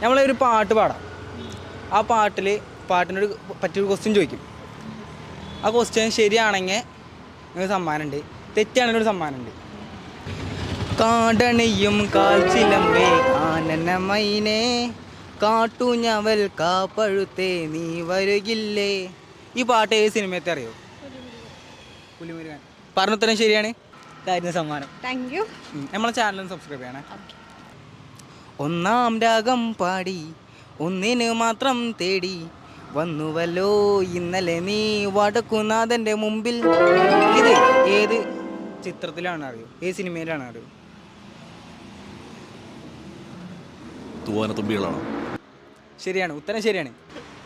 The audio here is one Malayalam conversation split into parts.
നമ്മളൊരു പാട്ട് പാടാം. ആ പാട്ടിൽ പാട്ടിനൊരു പറ്റിയൊരു ക്വസ്റ്റ്യൻ ചോദിക്കും. ആ ക്വസ്റ്റ്യൻ ശരിയാണെങ്കിൽ നിങ്ങൾക്ക് സമ്മാനമുണ്ട്. തെറ്റാണെങ്കിൽ ഒരു സമ്മാനമുണ്ട്. കാടണിയും കാൽച്ചിലമ്പേ കാനനമൈനേ കാട്ടുഞ്ഞവൽ കാപ്പഴുത്തേ നീ വരുകില്ലേ? ഈ പാട്ട് ഏത് സിനിമയത്തെ അറിയോ? പുലിമുരുകൻ. പറഞ്ഞത്രയും ശരിയാണ്. ഇതായിരുന്നു സമ്മാനം. Thank you. നമ്മളെ ചാനലും സബ്സ്ക്രൈബ് ചെയ്യണേ. ഒന്നാം രാഗം പാടി ഒന്നിന് മാത്രം തേടി. വന്നുവല്ലോ ഇന്നലെ നീ വടക്കുനാഥന്റെ മുമ്പിൽ. ഇത് ഏത് ചിത്രത്തിലാണ് അറിയോ? ഏത് സിനിമയിലാണ് അറിയോ? തൂവാനത്തുമ്പികളാണോ? ശരിയാണ് ഉത്തരം ശരിയാണ്.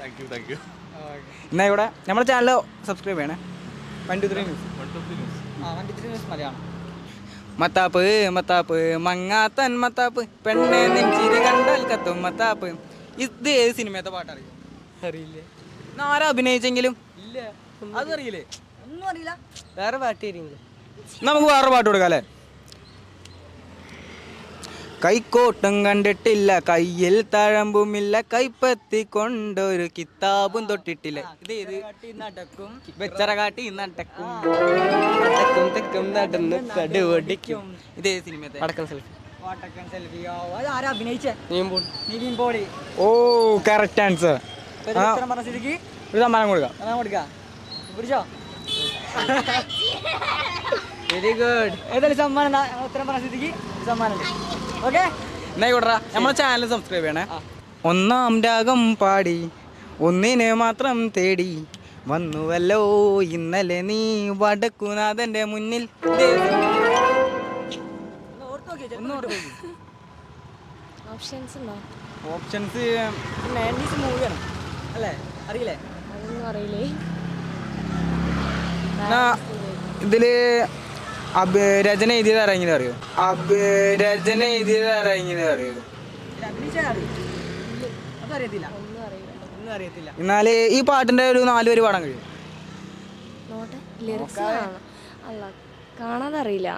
താങ്ക് യു താങ്ക് യു എന്നാ ഇവിടെ നമ്മുടെ ചാനൽ സബ്സ്ക്രൈബ് ചെയ്യണേ. വണ്ടി ത്രീ ന്യൂസ് ആ വണ്ടി ത്രീ ന്യൂസ് മലയാളം. മത്താപ്പ് മത്താപ്പ്. മങ്ങാത്തൻ മത്താപ്പ്. പെണ്ണെ നെഞ്ചിരി കണ്ടാൽ കത്തും മത്താപ്പ്. ഇത് ഏത് സിനിമയത്തെ പാട്ടറിയോ? അറിയില്ലേ. ആരാ അഭിനയിച്ചെങ്കിലും? ഇല്ല. അതറിയില്ലേ ഒന്നും അറിയില്ല. വേറെ പാട്ട് നമുക്ക് വേറെ പാട്ട് കൊടുക്കാം അല്ലേ? കൈക്കോട്ടും കണ്ടിട്ടില്ല കയ്യിൽ തഴമ്പുമില്ല കൈപ്പത്തി കൊണ്ടൊരു കിതാബും തൊട്ടിട്ടില്ല. ഇത് ഏത്? നടക്കും. നടക്കും. നടക്കും തെക്കും നടന്ന് കടുവടിക്കും. ഇത് ഏത് സിനിമത്തെ വടക്കൻ സെൽഫി. സെൽഫി. ആരാ അഭിനയിച്ചേ? Nivin Pauly. Oh correct answer ഒരു ഉത്തരം പറഞ്ഞ സ്ഥിതിക്ക്? ഒരു സമ്മാനം കൊടുക്കാം. ഞാൻ കൊടുക്കാം? പിടിച്ചോ വെരി ഗുഡ് ഏതായാലും സമ്മാനം ഉത്തരം പറഞ്ഞ സ്ഥിതിക്ക്? സമ്മാനം. ഓക്കെ? എന്നായിക്കോട്ടെ നമ്മളെ ചാനൽ സബ്സ്ക്രൈബ് ചെയ്യണേ. ഒന്നാം രാഗം പാടി ഒന്നിനെ മാത്രം തേടി. വന്നുവല്ലോ ഇന്നലെ നീ വടക്കുനാഥന്റെ മുന്നിൽ. ഓപ്ഷൻസ് ഓപ്ഷൻസ് മൂവിയാണ് അല്ലേ? അറിയില്ലേ? ഇതിൽ അബ് രചന എഴുതിയത് ആരെങ്കിലും അറിയോ? അബ് രചന എഴുതിയത് ആരെങ്കിലും അറിയോ? എന്നാൽ ഈ പാട്ടിന്റെ ഒരു നാല് പേര് പാടാൻ കഴിയും. കാണാതെ അറിയില്ല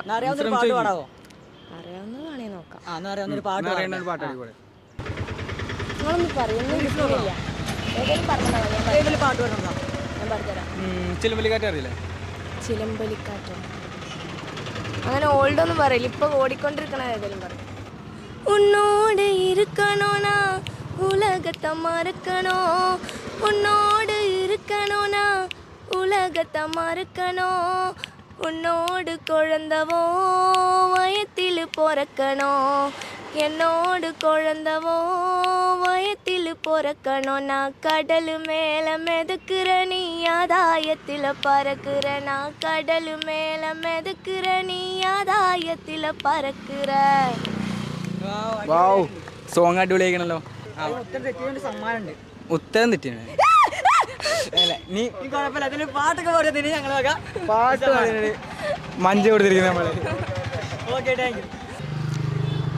നോക്കാം. ചിലമ്പലിക്കാറ്റ് അറിയില്ലേ? ചിലമ്പലിക്കാറ്റോ. അങ്ങനെ ഓൾഡ് ഒന്നും പറയില്ല ഇപ്പൊ ഓടിക്കൊണ്ടിരിക്കണ ഏതെങ്കിലും പറയും ഉന്നോട് இருக்கணும்னா உலகத்தை மறக்கணும் உன்னோடு இருக்கணும்னா உலகத்தை மறக்கணும் உன்னோடு குழந்தவோ வயத்தில் பிறக்கணும் என்னோடு குழந்தவோ வயத்தில் பிறக்கணும் நான் கடல் மேல மிதக்குற நீ ஆதாயத்தில் பறக்குற நான் கடல் மேல மிதக்குற நீ ஆதாயத்தில் பறக்குற വാവ് സോങ് അടിപൊളിയാക്കണല്ലോ അതിന് ഉത്തരം തെറ്റിയതുകൊണ്ട് സമ്മാനം ഉണ്ട് ഉത്തരം തെറ്റിയാണ് അല്ല നീ ഈ കുഴപ്പമില്ല അതിന് പാട്ടൊക്കെ പാടുന്നതിന് ഞങ്ങൾ നോക്കാം പാട്ട് പാടുന്നത് മഞ്ച് കൊടുത്തിരിക്കുന്നത് നമ്മള് ഓക്കെ താങ്ക് യു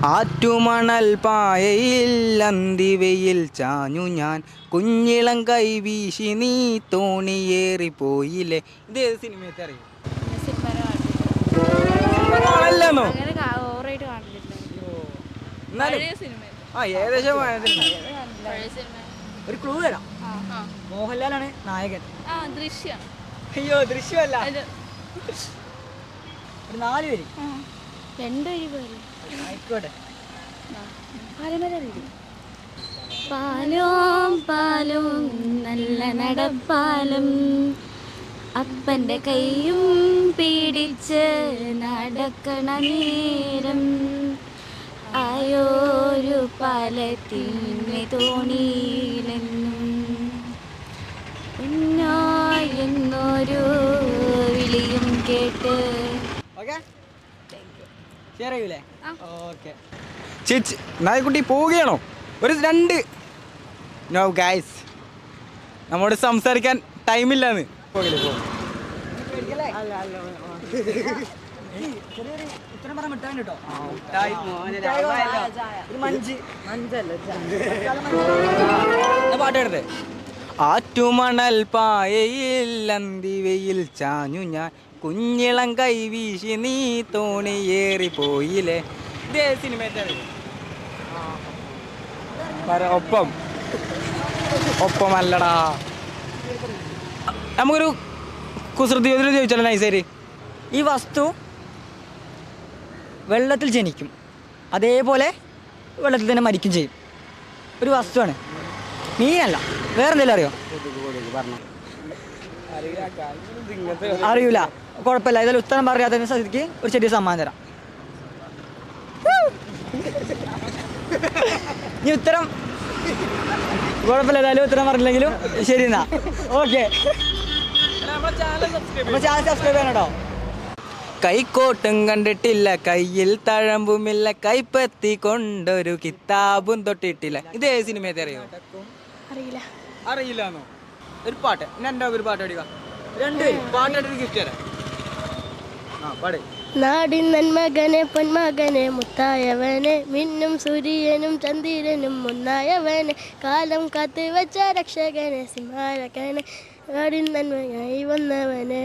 ആറ്റുമണൽ പായയിൽ അന്തിവയിൽ ചാഞ്ഞു ഞാൻ. കുഞ്ഞിളം കൈ വീശി നീ തോണിയേറിപ്പോയില്ലേ ഇത് ഏത് സിനിമയത്തെ അറിയും? എന്നാലും ആ ഏകദേശം ഒരു ക്ലൂ തരാം. മോഹൻലാലാണ് നായകൻ. ആ ദൃശ്യം. അയ്യോ ദൃശ്യമല്ല. ഒരു നാല് പേര്. പാലും പാലും നല്ല നടപ്പാലും അപ്പന്റെ കൈയും പിടിച്ച് നടക്കണ നേരം ആയോരു പാലത്തിന്മേ തോണിയിലെന്നും എന്നൊരു വിളിയും കേട്ട് ഓക്കെ. ഷെയർ ചെയ്യൂലേ? ഓക്കെ ചേച്ചി നായക്കുട്ടി പോവുകയാണോ? ഒരു രണ്ട്. നോ ഗൈസ് നമ്മോട് സംസാരിക്കാൻ ടൈമില്ലാന്ന്. പോകില്ലേ പോ. അല്ല അല്ല ചെറിയൊരു ഉത്തരം പറയാൻ മിഠായി കേട്ടോ. ആറ്റുമണൽ പായയിൽ അന്തിവയിൽ ചാഞ്ഞു ഞാൻ. കുഞ്ഞിളം കൈ വീശി നീ തോണിയേറി പോയില്ലേ? ഒപ്പം. ഒപ്പമല്ലടാ. നമുക്കൊരു കുസൃതി ചോദിച്ചാലോ നൈസേരി? ഈ വസ്തു വെള്ളത്തിൽ ജനിക്കും. അതേപോലെ വെള്ളത്തിൽ തന്നെ മരിക്കും ചെയ്യും. ഒരു വസ്തുവാണ്. മീനല്ല വേറെ അറിയോ? അറിയൂല. കുഴപ്പമില്ല. ഇതിൽ ഉത്തരം പറയാത്തതിന് സ്ഥിതിക്ക് ഒരു ചെറിയ സമ്മാനം തരാം. നീ ഉത്തരം കുഴപ്പമില്ല. ഏതായാലും ഉത്തരം പറഞ്ഞില്ലെങ്കിലും ശരി എന്നാ. ഓക്കെ. ചാനൽ സബ്സ്ക്രൈബ് ചെയ്യണോ കേട്ടോ കൈക്കോട്ടും കണ്ടിട്ടില്ല. കയ്യിൽ തഴമ്പുമില്ല. കൈപ്പത്തി കൊണ്ടൊരു കിതാബും തൊട്ടിട്ടില്ല. ഇത് ഏത് സിനിമയെ അറിയോ? അറിയില്ല. അറിയില്ലാന്നോ. ഒരു പാട്ട്. ഞാൻ എന്റെ ഒരു പാട്ട് അടിക്കാം രണ്ട്. പാട്ടായിട്ട് ഗിഫ്റ്റ് തരാം. ആ പാടേ. നാടിൻ നന്മകനെ പൊന്മകനെ മുത്തായവനെ മിന്നും സൂര്യനും ചന്ദ്രനും മുന്നായവനെ കാലം കാത്തു വെച്ച രക്ഷകനെ സിംഹാരകനെ നാടിൻ നന്മയായി വന്നവനെ.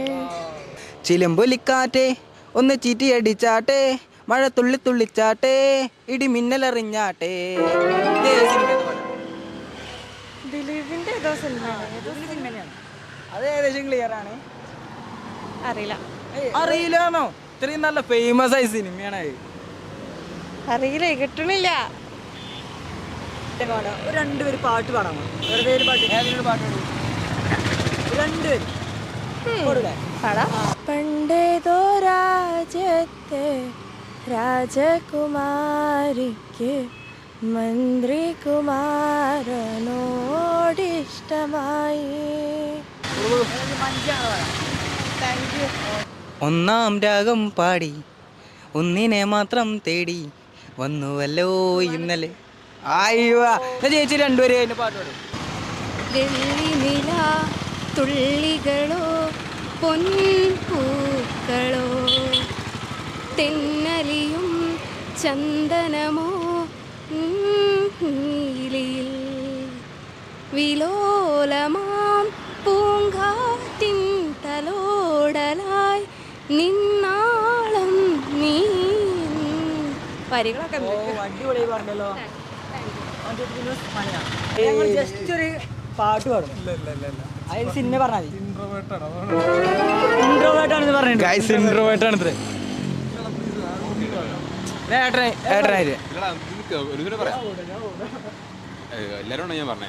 ചിലമ്പൊലിക്കാറ്റേ ഒന്ന് ചീറ്റിയടിച്ചാട്ടെ മഴ തുള്ളി തുള്ളിച്ചാട്ടെ ഇടി മിന്നലെറിഞ്ഞാട്ടെ ഇത് ഏത് സിനിമയത്തെ പാട്ടാ? ദിലീപിന്റെ ഏതോ സിനിമ അത് ഏകദേശം ക്ലിയർ ആണ്. അറിയില്ല. അറിയില്ലാന്നോ? ഇത്രയും നല്ല ഫേമസ് ആയ സിനിമയാണ്. അറിയില്ല കിട്ടണില്ല. ഒരു രണ്ടുപേര് പാട്ട് പാടാമോ വെറുതെ ഒരു പാട്ട് ഏതെങ്കിലും ഒരു പാട്ട് പാടൂ. രണ്ടുപേര് കൊടുക്കേ പണ്ടേതോ രാജ്യത്തെ രാജകുമാരിക്ക് മന്ത്രികുമാരനോടിഷ്ടമായി. ഒന്നാം രാഗം പാടി. ഒന്നിനെ മാത്രം തേടി. വന്നുവല്ലോ ഇന്നലെ. അയ്യോ ചേച്ചി രണ്ടുപേരും അതിന്റെ പാട്ട് പാടും. തുള്ളികളോ പൊൻപൂക്കളോ തെന്നലിയും ചന്ദനമോ നീലിയിൽ വിലോലമാം പൂങ്കാറ്റിൻ തലോടലായി നിന്നാളം നീ. വരികളൊക്കെ ഓ അടിപൊളി പറഞ്ഞല്ലോ. ഞങ്ങൾ ജസ്റ്റ് ഒരു പാട്ട് പാടും. അതിൽ സിനിമ പറഞ്ഞാൽ മതി. ഇൻട്രോവേർട്ട് ആണെന്ന് പറഞ്ഞു ഗൈസ് ഇൻട്രോവേർട്ട് ആണ് ഇത്ര. ഏട്ടനായി ഏട്ടനായിട്ട് ഒരു പറയാം. എല്ലാരും ഞാൻ പറഞ്ഞേ